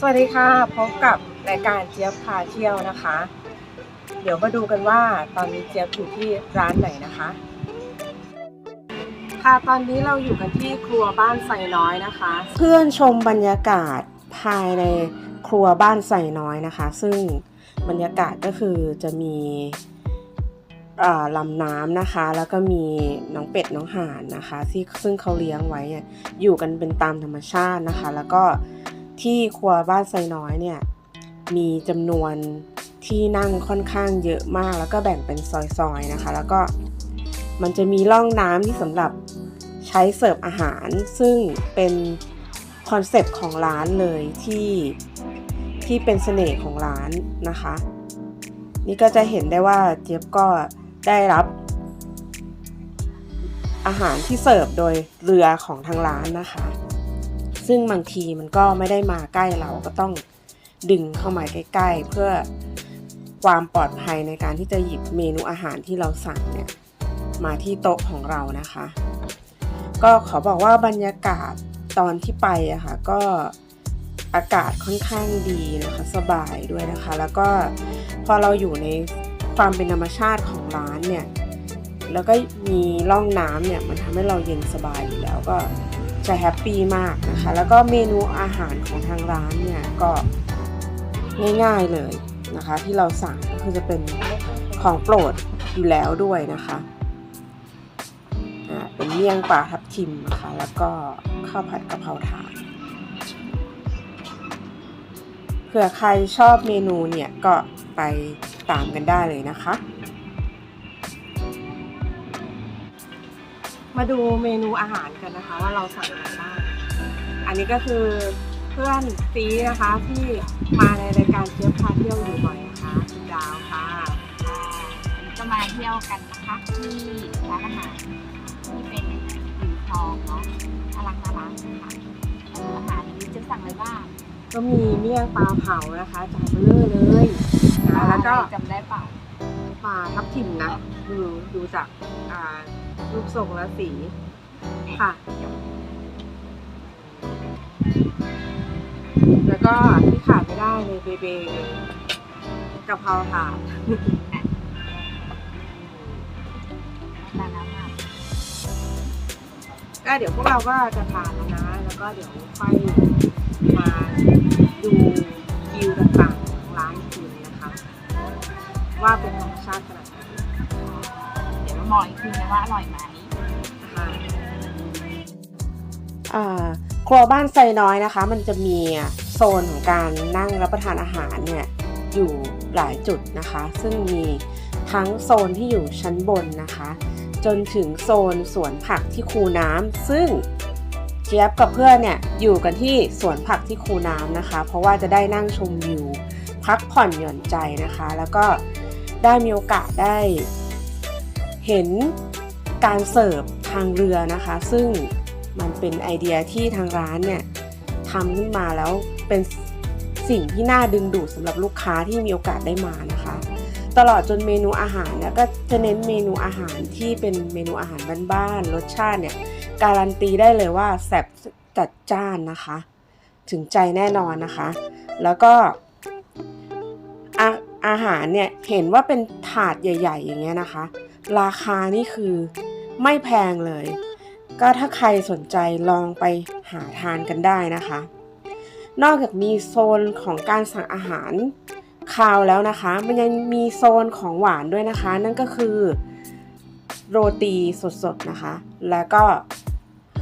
สวัสดีค่ะพบกับรายการเจี๊ยบพาเที่ยวนะคะ เดี๋ยวมาดูกันว่าตอนนี้เจี๊ยบอยู่ที่ร้านไหนนะคะ ค่ะตอนนี้เราอยู่กันที่ครัวบ้านไซน้อยนะคะ เพื่อนชมบรรยากาศภายในครัวบ้านไซน้อยนะคะ ซึ่งบรรยากาศก็คือจะมีลำน้ำนะคะ แล้วก็มีน้องเป็ดน้องห่านนะคะ ที่ซึ่งเขาเลี้ยงไว้อยู่กันเป็นตามธรรมชาตินะคะ แล้วก็ ที่ครัวบ้านไซน้อยเนี่ยมีจำนวนที่นั่งค่อนข้างเยอะมาก แล้วก็แบ่งเป็นซอยๆนะคะ แล้วก็มันจะมีร่องน้ำที่สำหรับใช้เสิร์ฟอาหาร ซึ่งเป็นคอนเซปต์ของร้านเลยที่ที่เป็นเสน่ห์ของร้านนะคะ นี่ก็จะเห็นได้ว่าเจี๊ยบก็ได้รับ อาหารที่เสิร์ฟโดยเรือของทางร้านนะคะ ซึ่งบางทีมันก็ไม่ได้มาใกล้เราก็ต้องดึงเข้ามาใกล้ ๆ เพื่อความปลอดภัยในการที่จะหยิบเมนูอาหารที่เราสั่งเนี่ยมาที่โต๊ะของเรานะคะ ก็ขอบอกว่าบรรยากาศตอนที่ไปอะค่ะก็อากาศค่อนข้างดีนะคะสบายด้วยนะคะ แล้วก็พอเราอยู่ในความเป็นธรรมชาติของร้านเนี่ยแล้วก็มีร่องน้ำเนี่ยมันทำให้เราเย็นสบายอยู่แล้วก็ จะแฮปปี้มากนะคะ แล้วก็เมนูอาหารของทางร้านเนี่ยก็ง่ายๆเลยนะคะ ที่เราสั่งก็คือจะเป็นของโปรดอยู่แล้วด้วยนะคะอ่าเป็นเมี่ยงปลาทับทิมนะคะแล้วก็ข้าวผัดกะเพราถาดเผื่อใครชอบเมนูเนี่ยก็ไปตามกันได้เลยนะคะ มาดูเมนูอาหารกันนะคะ ว่าเราสั่งอะไรบ้าง อันนี้ก็คือเพื่อนซีนะคะที่มาในรายการเจี๊ยบพาเที่ยวอยู่บ่อยนะคะคุณดาวค่ะค่ะวันนี้ก็มาเที่ยวกันนะคะที่ร้านอาหารที่เป็นริมคลองเนาะน่ารักน่ารักนะคะเมนูอาหารนี้จะสั่งอะไรบ้างก็มีเมี่ยงปลาเผานะคะจานเบลอเลยนะแล้วก็จำได้เปล่า ปลาทับทิมนะดูดูจากอ่ารูปทรงและสีค่ะ แล้วก็ที่ขาดไม่ได้เลยเบเบเลยกะเพราถาดน่ารักมากก็เดี๋ยวพวกเราก็จะทานแล้วนะ แล้วก็เดี๋ยวค่อยมา ครัวบ้านไซน้อยนะคะ มันจะมีโซนของการนั่งรับประทานอาหารเนี่ยอยู่หลายจุดนะคะ ซึ่งมีทั้งโซนที่อยู่ชั้นบนนะคะ จนถึงโซนสวนผักที่คูน้ำซึ่งเจี๊ยบกับเพื่อนเนี่ยอยู่กันที่สวนผักที่คูน้ำนะคะ เพราะว่าจะได้นั่งชมวิวพักผ่อนหย่อนใจนะคะ แล้วก็ได้มีโอกาสได้ เห็นการเสิร์ฟทางเรือนะคะ ซึ่ง มันเป็นไอเดียที่ทางร้านเนี่ยทำขึ้นมาแล้วเป็นสิ่งที่น่าดึงดูดสำหรับลูกค้าที่มีโอกาสได้มานะคะ ตลอดจนเมนูอาหารเนี่ยก็จะเน้นเมนูอาหารที่เป็นเมนูอาหารบ้านๆรสชาติเนี่ยการันตีได้เลยว่าแซ่บจัดจ้านนะคะ ถึงใจแน่นอนนะคะ แล้วก็อาอาหารเนี่ยเห็นว่าเป็นถาดใหญ่ ๆ อย่างเงี้ยนะคะ ราคานี่คือไม่แพงเลย ก็ถ้าใครสนใจลองไปหาทานกันได้นะคะ นอกจากมีโซนของการสั่งอาหารคาวแล้วนะคะ มันยังมีโซนของหวานด้วยนะคะ นั่นก็คือโรตีสดๆนะคะ แล้วก็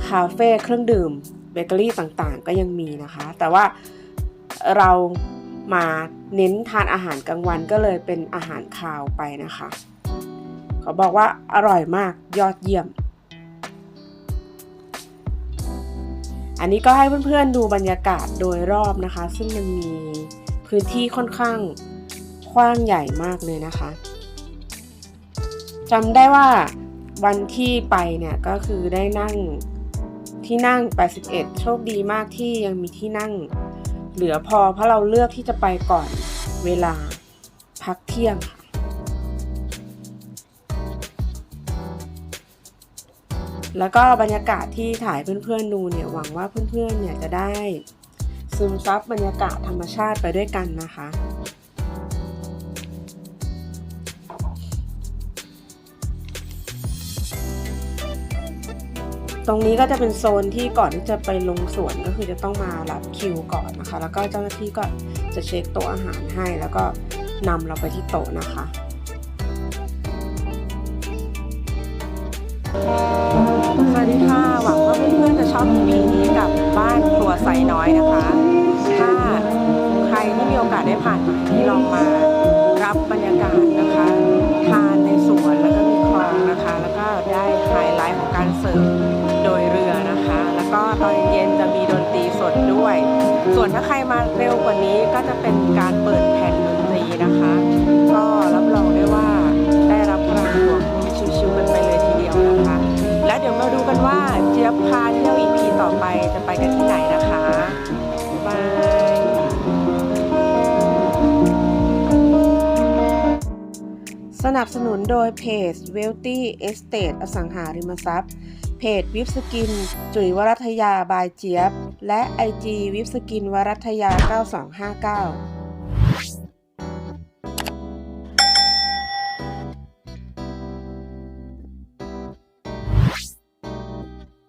คาเฟ่เครื่องดื่มเบเกอรี่ต่างๆ ก็ยังมีนะคะ แต่ว่าเรามาเน้นทานอาหารกลางวันก็เลยเป็นอาหารคาวไปนะคะ เขาบอกว่าอร่อยมากยอดเยี่ยม อันนี้ก็ให้เพื่อนๆดูบรรยากาศโดยรอบนะคะ ซึ่งมันมีพื้นที่ค่อนข้างกว้างใหญ่มากเลยนะคะจำได้ว่าวันที่ไปเนี่ยก็คือได้นั่งที่นั่ง 81 โชคดีมากที่ยังมีที่นั่ง เหลือพอเพราะเราเลือกที่จะไปก่อนเวลาพักเที่ยงค่ะ แล้วก็บรรยากาศที่ถ่ายเพื่อนๆดูเนี่ยหวังว่าเพื่อนๆเนี่ยจะได้ซึมซับบรรยากาศธรรมชาติไปด้วยกันนะคะ ตรงนี้ก็จะเป็นโซนที่ก่อนที่จะไปลงสวนก็คือจะต้องมารับคิวก่อนนะคะ แล้วก็เจ้าหน้าที่ก็จะเช็คโต๊ะอาหารให้ แล้วก็นำเราไปที่โต๊ะนะคะ สวัสดีค่ะ หวังว่าเพื่อนๆจะชอบ EP นี้กับบ้านครัวไซน้อยนะคะ ถ้าใครที่มีโอกาสได้ผ่านมาที่ลองมารับบรรยากาศนะคะ ทานในสวนแล้วก็มีคลองนะคะ แล้วก็ได้ไฮไลท์ของการเสิร์ฟโดยเรือนะคะ แล้วก็ตอนเย็นจะมีดนตรีสดด้วย ส่วนถ้าใครมาเร็วกว่านี้ก็จะเป็น นับสนุนโดยเพจ Wealthy Estate อสังหาริมทรัพย์ เพจวิบสกิน จุ๋ยวรัตยาบายเจี๊ยบ และ IG วิบสกินวรัตยา 9259